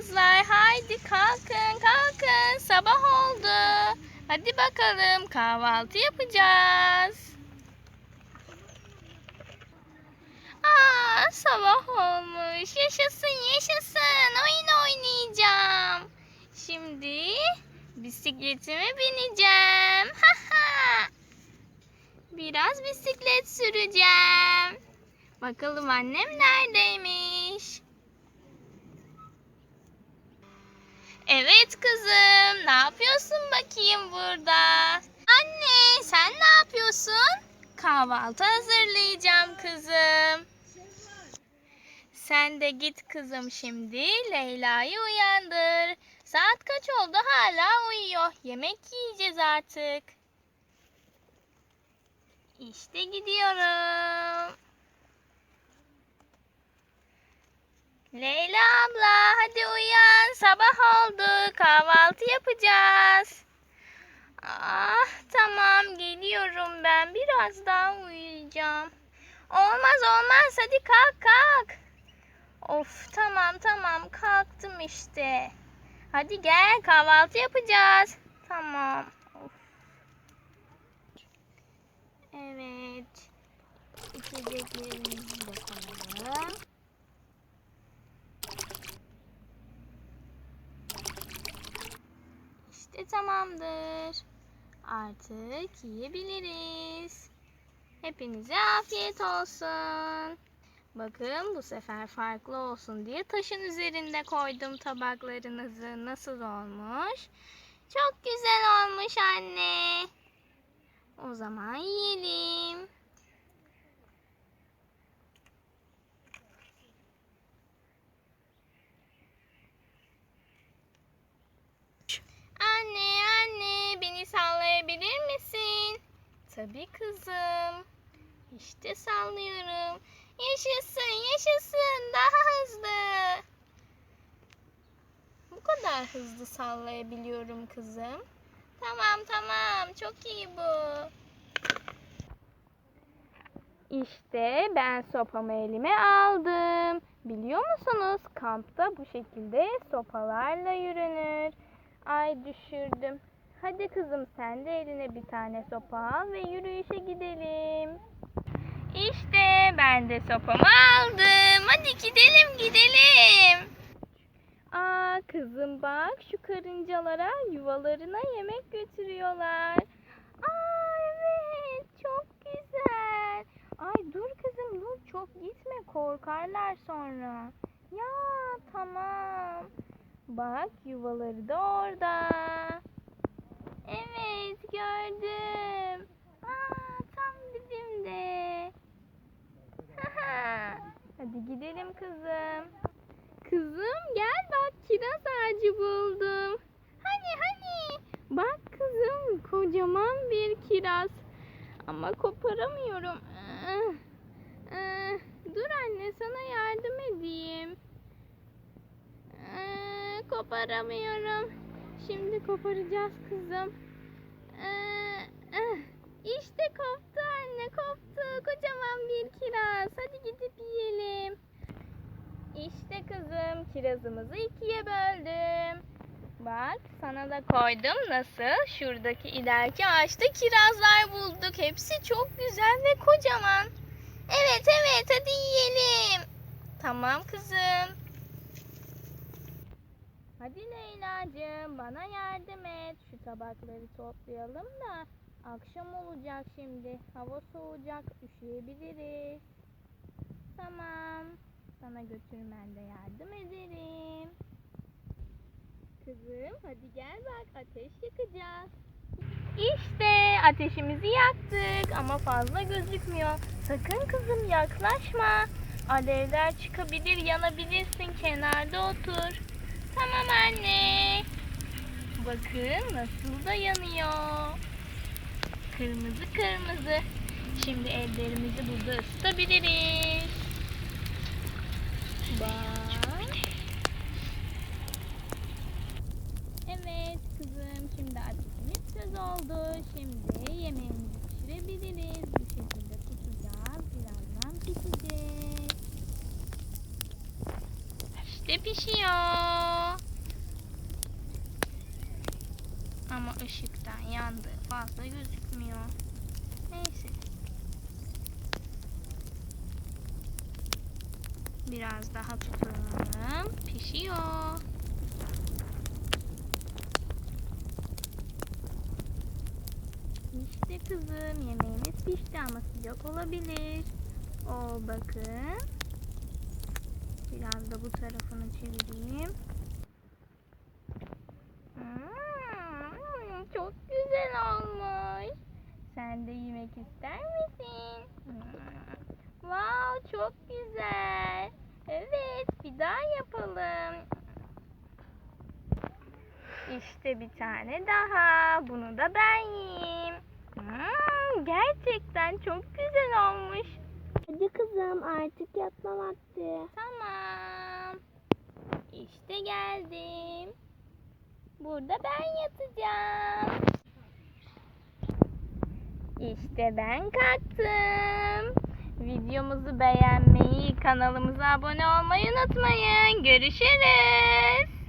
kızlar haydi kalkın kalkın sabah oldu. Hadi bakalım kahvaltı yapacağız. Aa sabah olmuş. Yaşasın yaşasın. Oyun oynayacağım. Şimdi bisikletime bineceğim. Ha ha. Biraz bisiklet süreceğim. Bakalım annem neredeymiş? Evet kızım, ne yapıyorsun bakayım burada? Anne, sen ne yapıyorsun? Kahvaltı hazırlayacağım kızım. Sen de git kızım şimdi Leyla'yı uyandır. Saat kaç oldu hala uyuyor. Yemek yiyeceğiz artık. İşte gidiyorum. Leyla abla hadi uyan sabah oldu kahvaltı yapacağız. Ah tamam geliyorum ben biraz daha uyuyacağım. Olmaz olmaz hadi kalk kalk. Of tamam tamam kalktım işte. Hadi gel kahvaltı yapacağız. Tamam. Of. Evet. İçeceklerimizi de koyalım. İşte tamamdır. Artık yiyebiliriz. Hepinize afiyet olsun. Bakın bu sefer farklı olsun diye taşın üzerinde koydum tabaklarınızı. Nasıl olmuş? Çok güzel olmuş anne. O zaman yiyelim. Anne, anne, beni sallayabilir misin? Tabii kızım. İşte sallıyorum. Yaşasın, yaşasın. Daha hızlı. Bu kadar hızlı sallayabiliyorum kızım. Tamam, tamam. Çok iyi bu. İşte ben sopamı elime aldım. Biliyor musunuz? Kampta bu şekilde sopalarla yürünür. Ay düşürdüm. Hadi kızım sen de eline bir tane sopa al ve yürüyüşe gidelim. İşte ben de sopamı aldım. Hadi gidelim gidelim. Aa kızım bak şu karıncalara yuvalarına yemek götürüyorlar. Aa evet çok güzel. Ay dur kızım dur çok gitme korkarlar sonra. Ya tamam. Bak yuvaları da orada. Evet gördüm. Aa tam dibimde. Hadi gidelim kızım. Kızım gel bak kiraz ağacı buldum. Hani hani. Bak kızım kocaman bir kiraz. Ama koparamıyorum. Ah, ah. Dur anne sana yardım edeyim. Ah, koparamıyorum. Şimdi koparacağız kızım. Ah, ah. İşte koptu anne koptu. Kocaman bir kiraz. Hadi gidip yiyelim. İşte kızım kirazımızı ikiye böldüm. Bak sana da koydum nasıl? Şuradaki ileriki ağaçta kirazlar bulduk. Hepsi çok güzel ve kocaman. Evet evet hadi yiyelim. Tamam kızım. Leyla'cığım bana yardım et. Şu tabakları toplayalım da akşam olacak şimdi. Hava soğuyacak üşüyebiliriz. Tamam. Sana götürmen de yardım ederim. Kızım hadi gel bak ateş yakacağız. İşte ateşimizi yaktık ama fazla gözükmüyor. Sakın kızım yaklaşma. Alevler çıkabilir, yanabilirsin. Kenarda otur. Tamam anne. Bakın nasıl da yanıyor. Kırmızı kırmızı. Şimdi ellerimizi burada ısıtabiliriz. Bak. Evet kızım şimdi ateşimiz söz oldu. Şimdi yemeğimizi pişirebiliriz. Bu şekilde tutacağız. Birazdan pişecek. İşte pişiyor. Ama ışıktan yandı. Fazla gözükmüyor. Neyse. Biraz daha tutalım. Pişiyor. İşte kızım yemeğimiz pişti ama sıcak olabilir. O bakın. Biraz da bu tarafını çevireyim. Hmm, çok güzel olmuş. Sen de yemek ister misin? Wow, çok güzel. Evet, bir daha yapalım. İşte bir tane daha. Bunu da ben yiyeyim. Hmm, gerçekten çok güzel olmuş. Hadi kızım artık yatma vakti. Tamam. İşte geldim. Burada ben yatacağım. İşte ben kalktım. Videomuzu beğenmeyi, kanalımıza abone olmayı unutmayın. Görüşürüz.